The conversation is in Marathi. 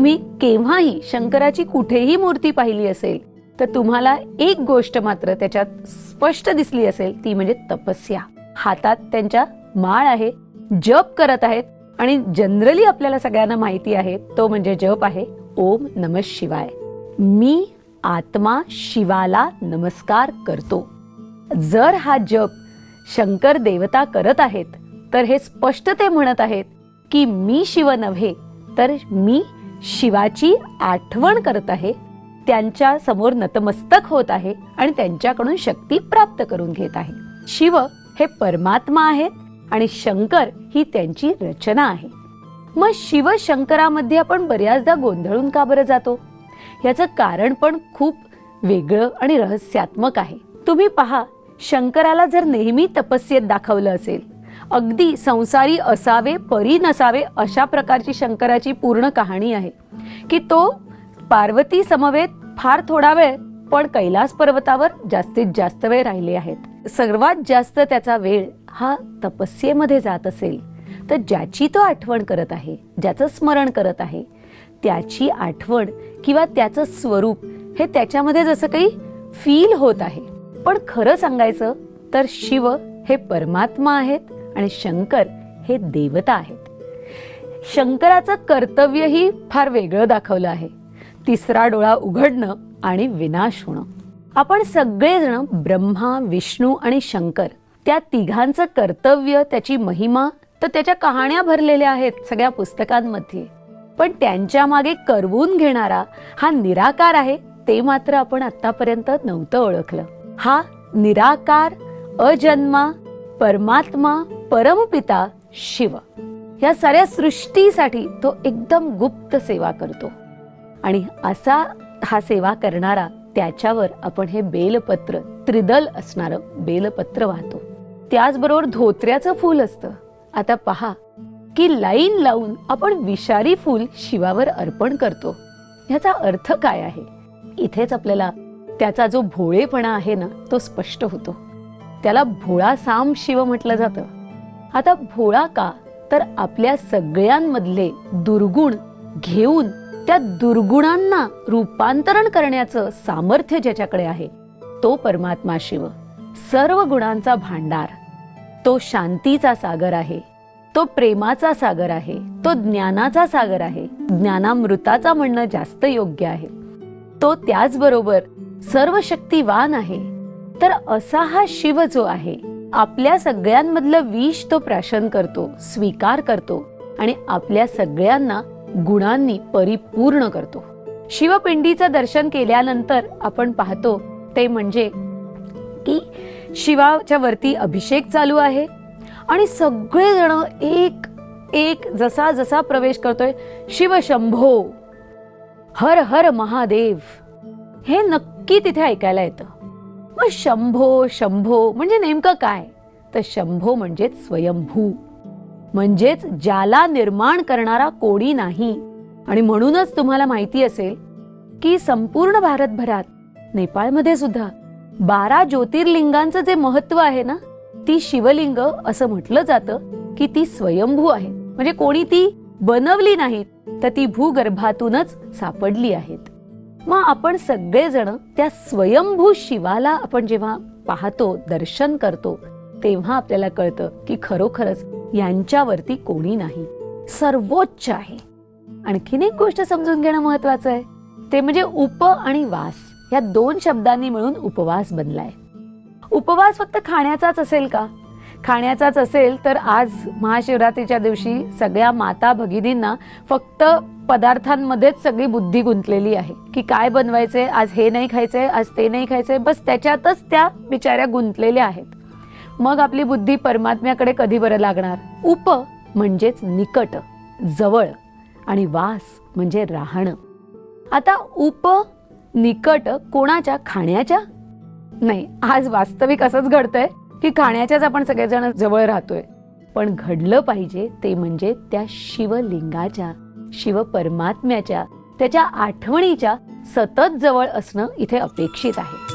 तुम्ही केव्हाही शंकराची कुठेही मूर्ती पाहिली असेल तर तुम्हाला एक गोष्ट मात्र त्याच्यात स्पष्ट दिसली असेल ती म्हणजे तपस्या. हातात त्यांच्या माळ आहे जप करत आहेत आणि जनरली आपल्याला सगळ्यांना माहिती आहे तो म्हणजे जप आहे ओम नम शिवाय. मी आत्मा शिवाला नमस्कार करतो. जर हा जप शंकर देवता करत आहेत तर हे स्पष्ट ते म्हणत आहेत की मी शिव नव्हे तर मी शिवाची आठवण करत आहे. त्यांच्यासमोर नतमस्तक होत आहे आणि त्यांच्याकडून शक्ती प्राप्त करून घेत आहे. शिव हे परमात्मा आहेत आणि शंकर ही त्यांची रचना आहे. मग शिव शंकरामध्ये आपण बऱ्याचदा गोंधळून का बरं जातो? याचं कारण पण खूप वेगळं आणि रहस्यात्मक आहे. तुम्ही पहा शंकराला जर नेहमी तपस्येत दाखवलं असेल अगदी संसारी असावे परी नसावे अशा प्रकारची शंकराची पूर्ण कहाणी आहे. की तो पार्वती समवेत फार थोडा वेळ पण कैलास पर्वतावर जास्तीत जास्त वेळ राहिले आहेत. सर्वात जास्त त्याचा वेळ हा तपस्येमध्ये जात असेल. तर ज्याची तो आठवण करत आहे ज्याचं स्मरण करत आहे त्याची आठवण किंवा त्याचं स्वरूप हे त्याच्यामध्ये जसं काही फील होत आहे. पण खरं सांगायचं तर शिव हे परमात्मा आहेत. आणि शंकर हे देवता आहेत. शंकराचं कर्तव्यही फार वेगळं दाखवलं आहे. तिसरा डोळा उघडणं आणि विनाश होणं. आपण सगळेजण ब्रह्मा विष्णू आणि शंकर त्या तिघांचं कर्तव्य त्याची महिमा तर त्याच्या कहाण्या भरलेल्या आहेत सगळ्या पुस्तकांमध्ये. पण त्यांच्या मागे करवून घेणारा हा निराकार आहे ते मात्र आपण आतापर्यंत नव्हतं ओळखलं. हा निराकार अजन्मा परमात्मा परमपिता शिव. या साऱ्या सृष्टीसाठी तो एकदम गुप्त सेवा करतो. आणि असा हा सेवा करणारा त्याच्यावर आपण हे बेलपत्र त्रिदल असणारं बेलपत्र वाहतो. त्याचबरोबर धोत्र्याचं फूल असतं. आता पहा की लाईन लावून आपण विषारी फूल शिवावर अर्पण करतो. ह्याचा अर्थ काय आहे? इथेच आपल्याला त्याचा जो भोळेपणा आहे ना तो स्पष्ट होतो. त्याला भोळा साम शिव म्हटलं जातं. आता भोळा का? तर आपल्या सगळ्यांमधले दुर्गुण घेऊन त्या दुर्गुणांना रूपांतरण करण्याचं सामर्थ्य ज्याच्याकडे आहे तो परमात्मा शिव. सर्व गुणांचा भांडार. तो शांतीचा सागर आहे. तो प्रेमाचा सागर आहे. तो ज्ञानाचा सागर आहे. ज्ञानामृताचा म्हणणं जास्त योग्य आहे. तो त्याचबरोबर सर्व शक्तिवान आहे. तर असा हा शिव जो आहे आपल्या सगळ्यांमधलं विष तो प्राशन करतो स्वीकार करतो आणि आपल्या सगळ्यांना गुणांनी परिपूर्ण करतो. शिवपिंडीचं दर्शन केल्यानंतर आपण पाहतो ते म्हणजे की शिवाच्या वरती अभिषेक चालू आहे आणि सगळेजण एक एक जसा जसा प्रवेश करतोय शिव शंभो हर हर महादेव. हे नक्की तिथे ऐकायला येतं. मग शंभो शंभो म्हणजे नेमकं काय? तर शंभो म्हणजेच स्वयंभू. म्हणजेच ज्याला निर्माण करणारा कोणी नाही. आणि म्हणूनच तुम्हाला माहिती असेल की संपूर्ण भारतभरात नेपाळमध्ये सुद्धा बारा ज्योतिर्लिंगांचं जे महत्त्व आहे ना ती शिवलिंग असं म्हटलं जातं की ती स्वयंभू आहे. म्हणजे कोणी ती बनवली नाहीत तर ती भूगर्भातूनच सापडली आहेत. मग आपण सगळेजण त्या स्वयंभू शिवाला आपण जेव्हा पाहतो दर्शन करतो तेव्हा आपल्याला कळतं की खरोखरच यांच्यावरती कोणी नाही. सर्वोच्च आहे. आणखीन एक गोष्ट समजून घेणं महत्वाचं आहे. ते म्हणजे उप आणि वास. या दोन शब्दांनी मिळून उपवास बनलाय. उपवास फक्त खाण्याचाच असेल का? खाण्याचाच असेल तर आज महाशिवरात्रीच्या दिवशी सगळ्या माता भगिनींना फक्त पदार्थांमध्येच सगळी बुद्धी गुंतलेली आहे. की काय बनवायचे आज हे नाही खायचंय आज ते नाही खायचंय. बस त्याच्यातच त्या बिचाऱ्या गुंतलेल्या आहेत. मग आपली बुद्धी परमात्म्याकडे कधी बरं लागणार? उप म्हणजेच निकट जवळ आणि वास म्हणजे राहणं. आता उप निकट कोणाच्या? खाण्याच्या? नाही आज वास्तविक असंच घडतंय. की खाण्याच्याच आपण सगळेजण जवळ राहतोय. पण घडलं पाहिजे ते म्हणजे त्या शिवलिंगाच्या शिव परमात्म्याच्या त्याच्या आठवणीच्या सतत जवळ असणं इथे अपेक्षित आहे.